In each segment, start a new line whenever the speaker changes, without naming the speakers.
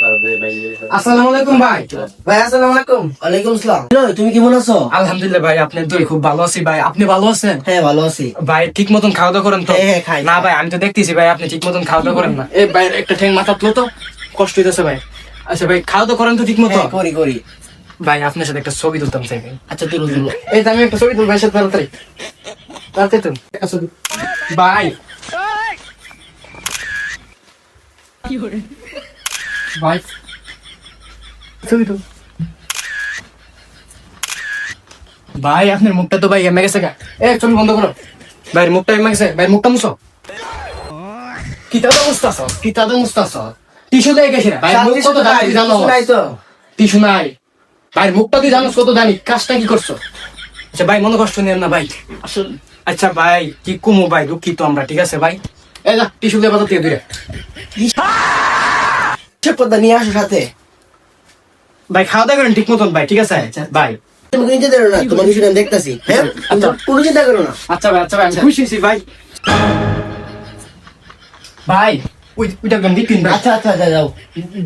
আসসালামু আলাইকুম ভাই।
ভাই আসসালামু আলাইকুম। ওয়ালাইকুম আসসালাম। তুমি কেমন আছো?
আলহামদুলিল্লাহ ভাই আপনি খুব ভালো আছি ভাই। আপনি ভালো আছেন?
হ্যাঁ ভালো আছি।
ভাই ঠিক মতন খাওয়া দাওয়া করেন তো?
হ্যাঁ, হ্যাঁ, খাই,
না ভাই আমি তো দেখতেছি ভাই আপনি ঠিক মতন খাওয়া দাওয়া করেন না। এই ভাই একটা ঠ্যাং মাথা তুলো তো। কষ্ট হইতেছে ভাই। আচ্ছা ভাই খাওয়া দাওয়া করেন তো ঠিক মতো
হ্যাঁ করি করি।
ভাই আপনার সাথে একটা ছবি তুলতাম চাই ভাই।
আচ্ছা তুলো তুলো
এই আমি একটা ছবি তুলবো ভাই সাথে তাড়াতাড়ি। তাড়াতাড়ি তুল একটা ছবি। ভাই ভাই ছবি ভাই আপনার মুখটা তো ভাই এমে গেছে গা। এ ছবি বন্ধ করো। ভাইয়ের মুখটা এমে গেছে। ভাইয়ের মুখটা মুছো। কিতা তো মুস্তাছ কিতা তো মুস্তাছ টিস্যু দিয়ে গেছে ভাই মুখ কত দাঁড়াই জানো
নাই তো।
টিস্যু নাই। ভাইয়ের মুখটা তুই জানোস কত জানি কাজটা কি করছ? আচ্ছা ভাই মনে কষ্ট নেন না ভাই।
আসলে
আচ্ছা ভাই কি কুমু ভাই দুঃখিত আমরা ঠিক আছে ভাই? এই যা টিস্যু দিয়ে বাজার দিয়ে দূরে।
সে পর্দা নিয়ে আসো সাথে।
ভাই খাওয়া দাওয়া করেন ঠিক মতন ভাই ঠিক আছে? ভাই
তুমি চিন্তা করো না তোমার কিছু আমি দেখতাছি। হ্যাঁ?
আচ্ছা।
কোনো চিন্তা করো না।
আচ্ছা ভাই আচ্ছা ভাই আমি খুশি হয়েছি ভাই। ভাই ওই ওইটা গান দিক ভাই
আচ্ছা আচ্ছা আচ্ছা যাও।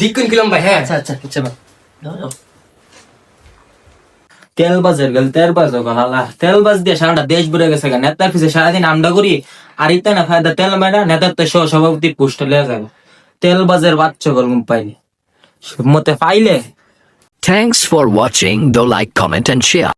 দিক কিন ভাই হ্যাঁ
আচ্ছা আচ্ছা
আচ্ছা ভাই।
যাও যাও।
তেল বাজের গেল তেল বাজ গলা তেল বাজ দিয়ে সারাটা দেশ ঘুরে গেছে নেতার পিছে সারাদিন আমডা করি আর ইতা না ফায়দা তেল মেডা নেতার তো সহ সভাপতি পোস্ট লিয়া যাবে। তেল বাজের বাচ্চা গল পাইলে মতে পাইলে
Thanks for watching. Do like, comment, and share.